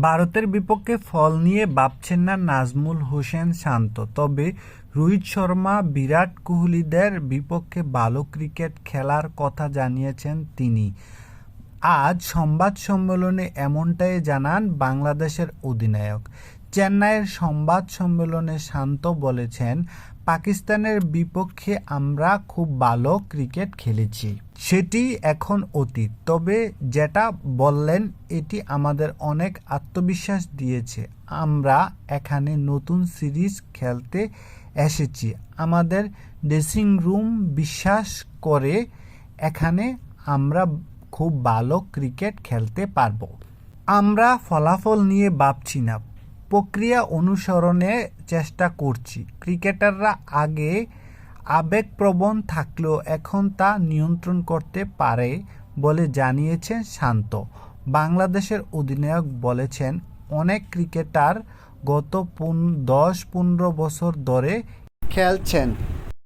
ভারতের বিপক্ষে ফল নিয়ে ভাবছেন না নাজমুল হোসেন শান্ত, তবে রোহিত শর্মা, বিরাট কোহলিদের বিপক্ষে ভালো ক্রিকেট খেলার কথা জানিয়েছেন তিনি। আজ সংবাদ সম্মেলনে এমনটাই জানান বাংলাদেশের অধিনায়ক। চেন্নাইয়ের সংবাদ সম্মেলনে শান্ত বলেছেন, পাকিস্তানের বিপক্ষে আমরা খুব ভালো ক্রিকেট খেলেছি। সেটি এখন অতীত। তবে যেটা বললেন, এটি আমাদের অনেক আত্মবিশ্বাস দিয়েছে। আমরা এখানে নতুন সিরিজ খেলতে এসেছি। আমাদের ড্রেসিং রুম বিশ্বাস করে এখানে আমরা খুব ভালো ক্রিকেট খেলতে পারব। আমরা ফলাফল নিয়ে ভাবছি না। প্রক্রিয়া অনুসরণে চেষ্টা করছি। ক্রিকেটাররা আগে আবেগপ্রবণ থাকলেও এখন তা নিয়ন্ত্রণ করতে পারে বলে জানিয়েছেন শান্ত। বাংলাদেশের অধিনায়ক বলেছেন, অনেক ক্রিকেটার গত দশ পনেরো বছর ধরে খেলছেন।